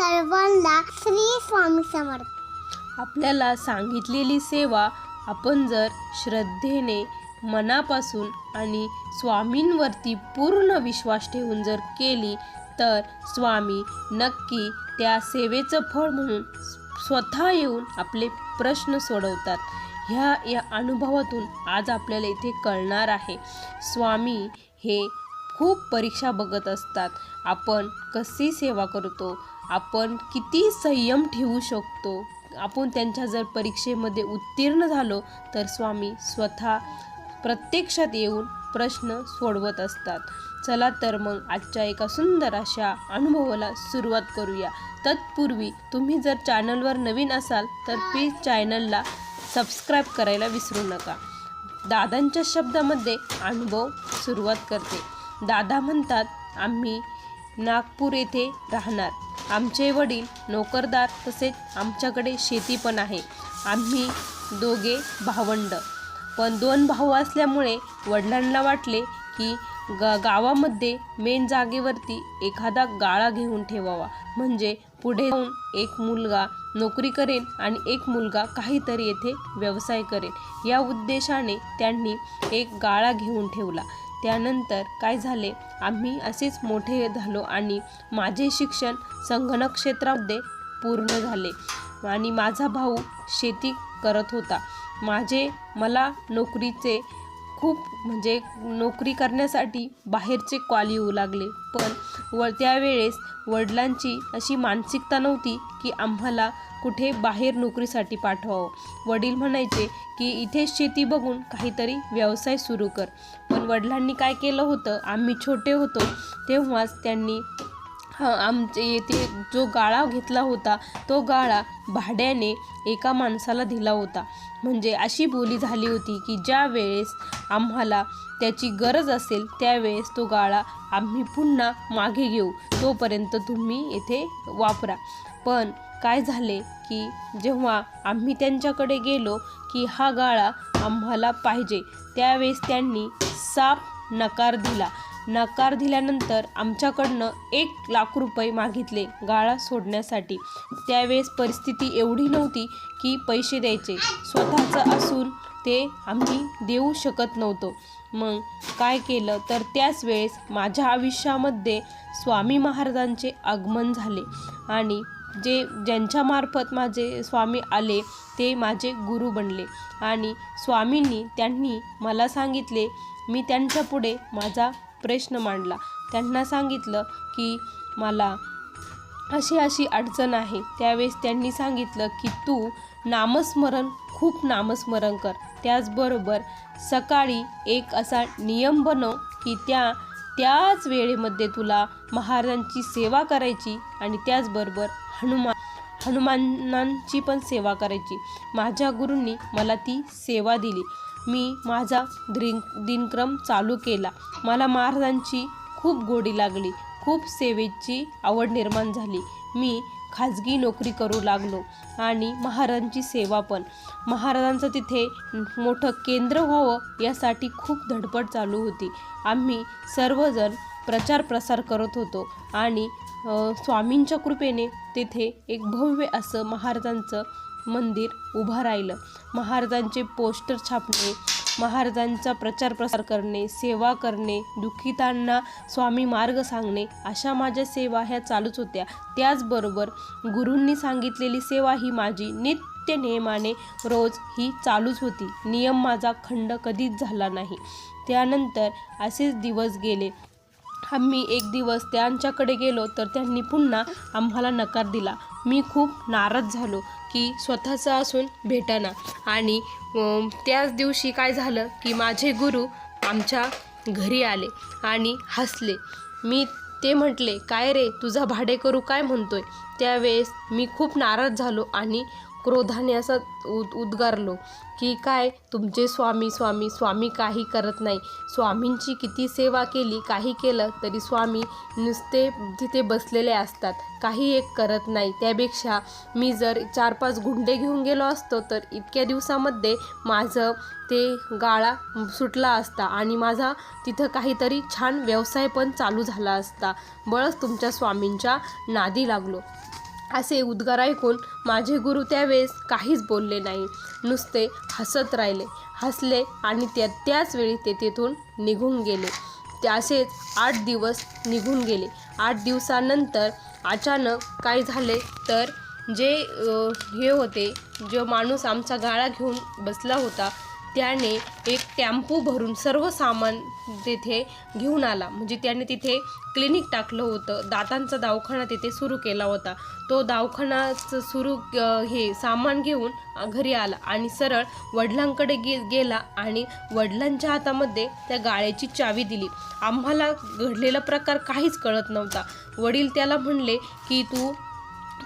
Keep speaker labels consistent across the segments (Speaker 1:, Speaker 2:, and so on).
Speaker 1: सर्वांना श्री स्वामी समर्थ.
Speaker 2: आपल्याला सांगितलेली सेवा आपण जर श्रद्धेने मनापासून आणि स्वामींवरती पूर्ण विश्वास ठेवून जर केली तर स्वामी नक्की त्या सेवेचं फळ म्हणून स्वतः येऊन आपले प्रश्न सोडवतात. ह्या या अनुभवातून आज आपल्याला इथे कळणार आहे स्वामी हे खूप परीक्षा बघत असतात. आपण कशी सेवा करतो? आपण किती संयम ठेवू शकतो? आपण त्यांच्या जर परीक्षेमध्ये उत्तीर्ण झालो तर स्वामी स्वतः प्रत्यक्षात येऊन प्रश्न सोडवत असतात. चला तर मग आजच्या एका सुंदर अशा अनुभवाला सुरुवात करूया. तत्पूर्वी तुम्ही जर चॅनलवर नवीन असाल तर प्लीज चॅनलला सबस्क्राईब करायला विसरू नका. दादांच्या शब्दामध्ये अनुभव सुरुवात करते. दादा म्हणतात आम्ही नागपूर येथे राहणार. आमचे वडील नोकरदार तसेच आमच्याकडे शेती पण आहे. आम्ही दोघे भावंड. पण दोन भाऊ असल्यामुळे वडिलांना वाटले की ग गावामध्ये मेन जागेवरती एखादा गाळा घेऊन ठेवावा. म्हणजे पुढे जाऊन एक मुलगा नोकरी करेल आणि एक मुलगा काहीतरी येथे व्यवसाय करेल या उद्देशाने त्यांनी एक गाळा घेऊन ठेवला. त्यानंतर काय झाले? आम्ही असेच मोठे झालो आणि माझे शिक्षण संगणक क्षेत्रामध्ये पूर्ण झाले आणि माझा भाऊ शेती करत होता. माझे मला नोकरीचे खूप म्हणजे नोकरी करण्यासाठी बाहेरचे कॉल येऊ लागले. पण व त्यावेळेस वडिलांची अशी मानसिकता नव्हती की आम्हाला कुठे बाहेर नोकरीसाठी पाठवावं. वडील म्हणायचे की इथे शेती बघून काहीतरी व्यवसाय सुरू कर. पण वडिलांनी काय केलं होतं आम्ही छोटे होतो तेव्हाच त्यांनी आमचे येथे जो गाळा घेतला होता तो गाळा भाड्याने एका माणसाला दिला होता. म्हणजे अशी बोली झाली होती की ज्या वेळेस आम्हाला त्याची गरज असेल त्यावेळेस तो गाळा आम्ही पुन्हा मागे घेऊ. तोपर्यंत तुम्ही येथे वापरा. पण काय झाले की जेव्हा आम्ही त्यांच्याकडे गेलो की हा गाळा आम्हाला पाहिजे त्यावेळेस त्यांनी साफ नकार दिला. नकार दिल्यानंतर आमच्याकडनं एक लाख रुपये मागितले गाळा सोडण्यासाठी. त्यावेळेस परिस्थिती एवढी नव्हती की पैसे द्यायचे. स्वतःचं असून ते आम्ही देऊ शकत नव्हतो. मग काय केलं? तर त्याच वेळेस माझ्या आयुष्यामध्ये स्वामी महाराजांचे आगमन झाले. आणि जे ज्यांच्यामार्फत माझे स्वामी आले ते माझे गुरु बनले. आणि स्वामींनी त्यांनी मला सांगितले मी त्यांच्यापुढे माझा प्रश्न मांडला. त्यांना सांगितलं की मला अशी अशी अडचण आहे. त्यावेळेस त्यांनी सांगितलं की तू नामस्मरण खूप नामस्मरण कर. त्याचबरोबर सकाळी एक असा नियम बनव की त्या त्याच वेळेमध्ये तुला महाराजांची सेवा करायची आणि त्याचबरोबर हनुमान हनुमानांची पण सेवा करायची. माझ्या गुरूंनी मला ती सेवा दिली. मी माझा द्रिन दिनक्रम चालू केला. मला महाराजांची खूप गोडी लागली. खूप सेवेची आवड निर्माण झाली. मी खाजगी नोकरी करू लागलो आणि महाराजांची सेवा पण. महाराजांचं तिथे मोठं केंद्र व्हावं यासाठी खूप धडपड चालू होती. आम्ही सर्वजण प्रचार प्रसार करत होतो आणि स्वामींच्या कृपेने तेथे एक भव्य असं महाराजांचं मंदिर उभं राहिलं. महाराजांचे पोस्टर छापणे महाराजांचा प्रचार प्रसार करणे सेवा करणे दुःखितांना स्वामी मार्ग सांगणे अशा माझ्या सेवा ह्या चालूच होत्या. त्याचबरोबर गुरूंनी सांगितलेली सेवा ही माझी नित्य नियमाने रोज ही चालूच होती. नियम माझा खंड कधीच झाला नाही. त्यानंतर असेच दिवस गेले. आम्ही एक दिवस त्यांच्याकडे गेलो तर त्यांनी पुन्हा आम्हाला नकार दिला. मी खूप नाराज झालो की स्वतःचं असून भेटाना. आणि त्याच दिवशी काय झालं की माझे गुरु आमच्या घरी आले आणि हसले. मी ते म्हटले काय रे तुझा भाडेकरू काय म्हणतोय? त्यावेळेस मी खूप नाराज झालो आणि क्रोधाने असं उद उद्गारलो की काय? तुमचे स्वामी स्वामी स्वामी काही करत नाही. स्वामींची किती सेवा केली काही केलं तरी स्वामी नुसते तिथे बसलेले असतात. काही एक करत नाही. त्यापेक्षा मी जर चार पाच गुंडे घेऊन गेलो असतो तर इतक्या दिवसामध्ये माझं ते गाळा सुटला असता आणि माझा तिथं काहीतरी छान व्यवसाय पण चालू झाला असता. बळच तुमच्या स्वामींच्या नादी लागलो. असे उद्गार ऐकून माझे गुरु त्यावेळेस काहीच बोलले नाही. नुसते हसत राहिले. हसले आणि त्या त्याच वेळी ते तेथून निघून गेले. असेच आठ दिवस निघून गेले. आठ दिवसानंतर अचानक काय झाले तर जे हे होते जो माणूस आमचा गाळा घेऊन बसला होता त्याने एक टॅम्पो भरून सर्व सामान तिथे घेऊन आला. म्हणजे त्याने तिथे क्लिनिक टाकलं होतं. दातांचा दवाखाना तिथे सुरू केला होता. तो दवाखानाचं सुरू हे सामान घेऊन घरी आला आणि सरळ वडिलांकडे गे गेला आणि वडिलांच्या हातामध्ये त्या गाळ्याची चावी दिली. आम्हाला घडलेला प्रकार काहीच कळत नव्हता. वडील त्याला म्हणले की तू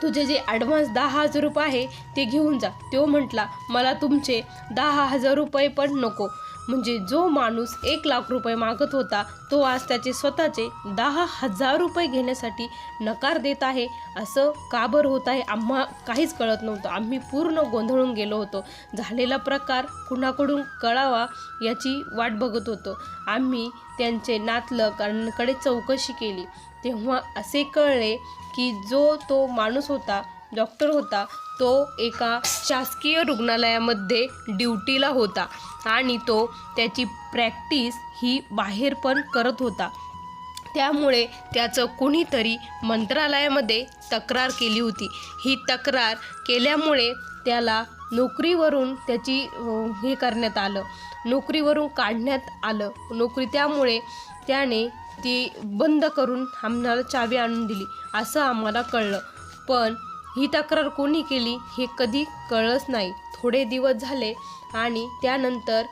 Speaker 2: तुझे जे ॲडव्हान्स दहा हजार रुपये आहे ते घेऊन जा. तो म्हटला मला तुमचे दहा हजार रुपये पण नको. म्हणजे जो माणूस एक लाख रुपये मागत होता तो आज त्याचे स्वतःचे दहा हजार रुपये घेण्यासाठी नकार देत आहे. असं का बरं होत आहे आम्हा काहीच कळत नव्हतं. आम्ही पूर्ण गोंधळून गेलो होतो. झालेला प्रकार कुणाकडून कळावा याची वाट बघत होतो. आम्ही त्यांचे नातलकांकडे चौकशी केली. तेव्हा असे कळले की जो तो माणूस होता डॉक्टर होता तो एका शासकीय रुग्णालयामध्ये ड्युटीला होता आणि तो त्याची प्रॅक्टिस ही बाहेर पण करत होता. त्यामुळे त्याचं कुणीतरी मंत्रालयामध्ये तक्रार केली होती. ही तक्रार केल्यामुळे त्याला नोकरीवरून त्याची हे करण्यात आलं. नोकरीवरून काढण्यात आलं. नोकरी त्यामुळे त्याने ती बंद करून आम्हाला चावी आणून दिली. असं आम्हाला कळलं. पण ही तक्रार कोणी केली हे कधी कळलंच नाही. थोडे दिवस झाले आणि त्यानंतर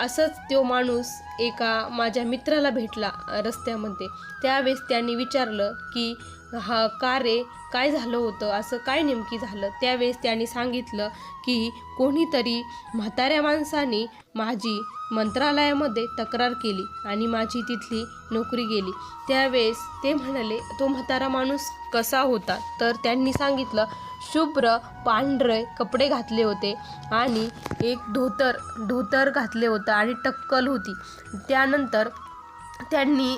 Speaker 2: असंच तो माणूस एका माझ्या मित्राला भेटला रस्त्यामध्ये. त्यावेळेस त्यांनी विचारलं की हा का रे? काय झालं होतं? असं काय नेमकी झालं? त्यावेळेस त्यांनी सांगितलं की कोणीतरी म्हाताऱ्या माणसाने माझी मंत्रालयामध्ये तक्रार केली आणि माझी तिथली नोकरी गेली. त्यावेळेस ते म्हणाले तो म्हातारा माणूस कसा होता? तर त्यांनी सांगितलं शुभ्र पांढरे कपडे घातले होते आणि एक धोतर धोतर घातले होतं आणि टक्कल होती. त्यानंतर त्यांनी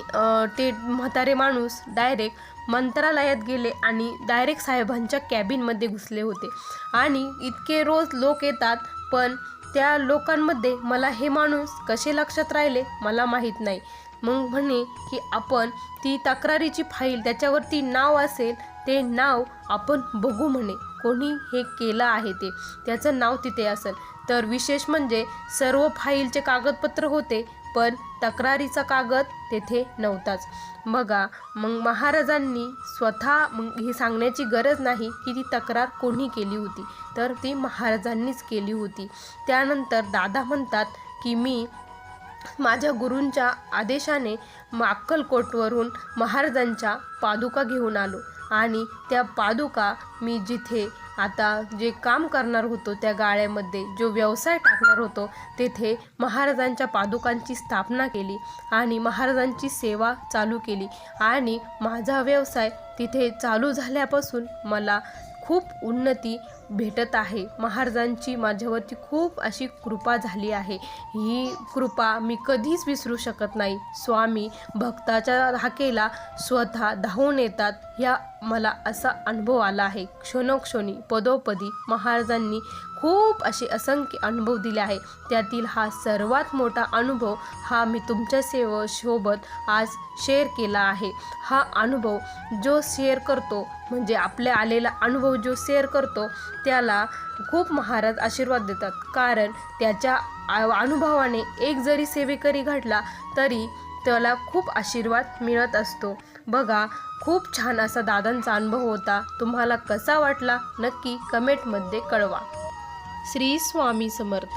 Speaker 2: ते म्हातारे माणूस डायरेक्ट मंत्रालयात गेले आणि डायरेक्ट साहेबांच्या कॅबिनमध्ये घुसले होते. आणि इतके रोज लोक येतात पण त्या लोकांमध्ये मला हे माणूस कसे लक्षात राहिले मला माहीत नाही. मग म्हणे की आपण ती तक्रारीची फाईल त्याच्यावरती नाव असेल ते नाव आपण बघू म्हणे. कोणी हे केलं आहे ते? त्याचं नाव तिथे असेल. तर विशेष म्हणजे सर्व फाईलचे कागदपत्र होते पण तक्रारीचा कागद तेथे नव्हताच. बघा मग महाराजांनी स्वतः मग हे सांगण्याची गरज नाही की ती तक्रार कोणी केली होती तर ती महाराजांनीच केली होती. त्यानंतर दादा म्हणतात की मी माझ्या गुरूंच्या आदेशाने अक्कलकोटवरून महाराजांच्या पादुका घेऊन आलो. आणि त्या पादुका मी जिथे आता जे काम करणार होतो त्या गाळ्यामध्ये जो व्यवसाय टाकणार होतो तेथे महाराजांच्या पादुकांची स्थापना केली आणि महाराजांची सेवा चालू केली. आणि माझा व्यवसाय तिथे चालू झाल्यापासून मला खूप उन्नती भेटत आहे. महाराजांची माझ्यावरती खूप अशी कृपा झाली आहे. ही कृपा मी कधीच विसरू शकत नाही. स्वामी भक्ताच्या हाकेला स्वतः धावून येतात. या मला असा अनुभव आला आहे. क्षणोक्षणी पदोपदी महाराजांनी खूप असे असंख्य अनुभव दिले आहे त्यातील हा सर्वात मोठा अनुभव हा मी तुमच्या सेव सोबत आज शेअर केला आहे. हा अनुभव जो शेअर करतो म्हणजे आपल्या आलेला अनुभव जो शेअर करतो त्याला खूप महाराज आशीर्वाद देतात. कारण त्याच्या अनुभवाने एक जरी सेवेकरी घडला तरी त्याला खूप आशीर्वाद मिळत असतो. बघा खूप छान असा दादांचा अनुभव होता. तुम्हाला कसा वाटला? नक्की कमेंटमध्ये कळवा. श्री स्वामी समर्थ.